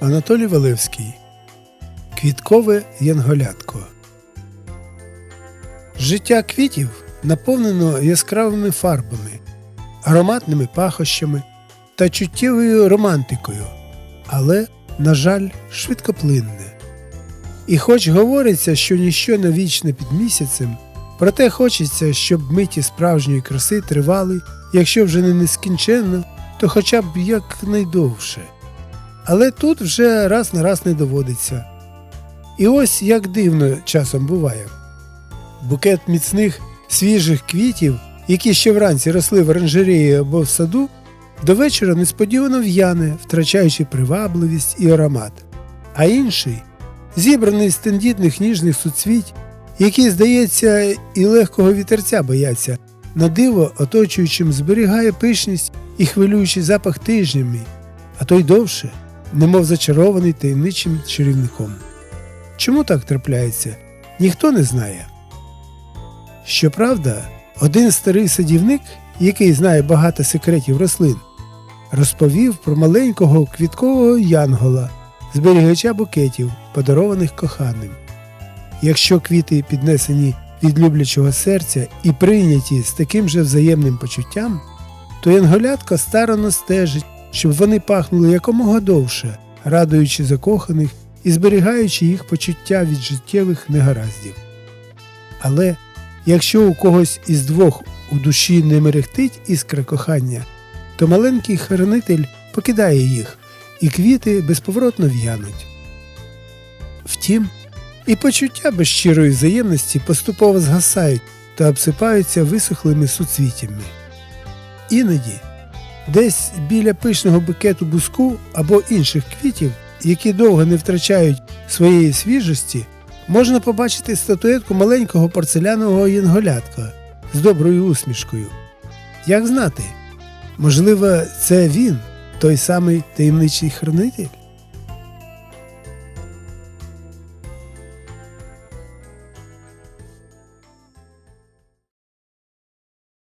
Анатолій Валевський Квіткове янголятко Життя квітів наповнено яскравими фарбами, ароматними пахощами та чуттєвою романтикою, але, на жаль, швидкоплинне. І хоч говориться, що ніщо не вічне під місяцем, проте хочеться, щоб миті справжньої краси тривали, якщо вже не нескінченно, то хоча б якнайдовше. Але тут вже раз на раз не доводиться. І ось як дивно часом буває. Букет міцних свіжих квітів, які ще вранці росли в оранжереї або в саду, до вечора несподівано в'яне, втрачаючи привабливість і аромат. А інший, зібраний з тендітних ніжних суцвіть, які, здається, і легкого вітерця бояться, на диво оточуючим зберігає пишність і хвилюючий запах тижнями, а то й довше, немов зачарований таємничим чарівником. Чому так трапляється, ніхто не знає. Щоправда, один старий садівник, який знає багато секретів рослин, розповів про маленького квіткового янгола, зберігача букетів, подарованих коханим. Якщо квіти піднесені від люблячого серця і прийняті з таким же взаємним почуттям, то янголятка старано стежить, щоб вони пахнули якомога довше, радуючи закоханих і зберігаючи їх почуття від життєвих негараздів. Але якщо у когось із двох у душі не мерехтить іскра кохання, то маленький хранитель покидає їх, і квіти безповоротно в'януть. Втім, і почуття без щирої взаємності поступово згасають та обсипаються висохлими суцвітями. Іноді, десь біля пишного букету буску або інших квітів, які довго не втрачають своєї свіжості, можна побачити статуетку маленького порцелянового янголятка з доброю усмішкою. Як знати, можливо, це він, той самий таємничий хранитель?